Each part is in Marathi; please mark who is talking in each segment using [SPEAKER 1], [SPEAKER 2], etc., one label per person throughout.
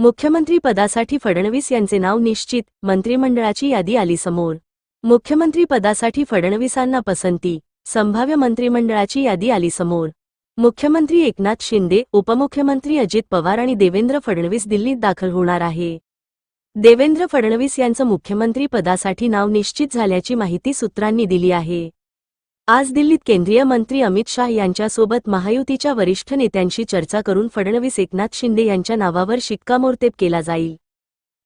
[SPEAKER 1] मुख्यमंत्री पदासाठी फडणवीस यांचे नाव निश्चित मंत्रिमंडळाची यादी आली समोर मुख्यमंत्री पदासाठी फडणवीसांना पसंती संभाव्य मंत्रिमंडळाची यादी आली समोर मुख्यमंत्री एकनाथ शिंदे उपमुख्यमंत्री अजित पवार आणि देवेंद्र फडणवीस दिल्लीत दाखल होणार आहे. देवेंद्र फडणवीस यांचं मुख्यमंत्री पदासाठी नाव निश्चित झाल्याची माहिती सूत्रांनी दिली आहे. आज दिल्लीत केंद्रीय मंत्री अमित शाह यांच्यासोबत महायुतीच्या वरिष्ठ नेत्यांशी चर्चा करून फडणवीस एकनाथ शिंदे यांच्या नावावर शिक्कामोर्तेब केला जाईल.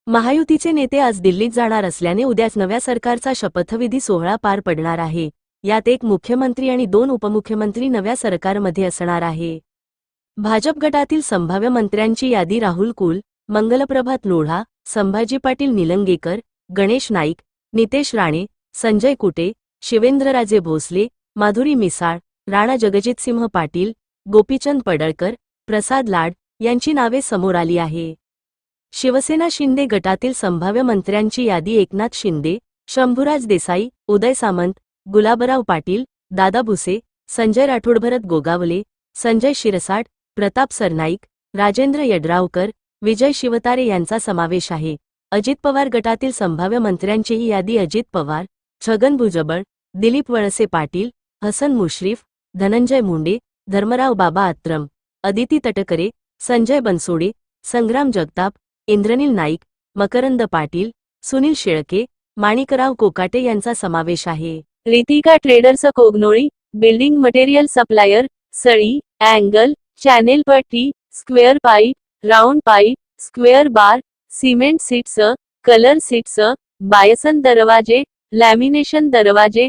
[SPEAKER 1] महायुतीचे नेते आज दिल्लीत जाणार असल्याने उद्याच नव्या सरकारचा शपथविधी सोहळा पार पडणार आहे. यात एक मुख्यमंत्री आणि दोन उपमुख्यमंत्री नव्या सरकारमध्ये असणार आहे. भाजप गटातील संभाव्य मंत्र्यांची यादी राहुल कुल मंगलप्रभात लोढा संभाजी पाटील निलंगेकर गणेश नाईक नितेश राणे संजय कुटे शिवेंद्रराजे भोसले माधुरी मिसाळ राणा जगजितसिंह पाटील गोपीचंद पडळकर प्रसाद लाड यांची नावे समोर आली आहे. शिवसेना शिंदे गटातील संभाव्य मंत्र्यांची यादी एकनाथ शिंदे शंभूराज देसाई उदय सामंत गुलाबराव पाटील दादा भुसे संजय राठोड भरत गोगावले संजय शिरसाट प्रताप सरनाईक राजेंद्र यड्रावकर विजय शिवतारे यांचा समावेश आहे. अजित पवार गटातील संभाव्य मंत्र्यांचीही यादी अजित पवार छगन भुजबळ दिलीप वळसे पाटील हसन मुश्रीफ धनंजय मुंडे धर्मराव बाबा आत्रम अदिती तटकरे संजय बनसोडे संग्राम जगताप इंद्रनील नाईक मकरंद पाटील सुनील शेळके माणिकराव कोकाटे यांचा समावेश आहे. Ritika traders Kognoli building material supplier सळी angle channel पट्टी square pipe round pipe square bar cement sheets colour sheets Bison दरवाजे लॅमिनेशन दरवाजे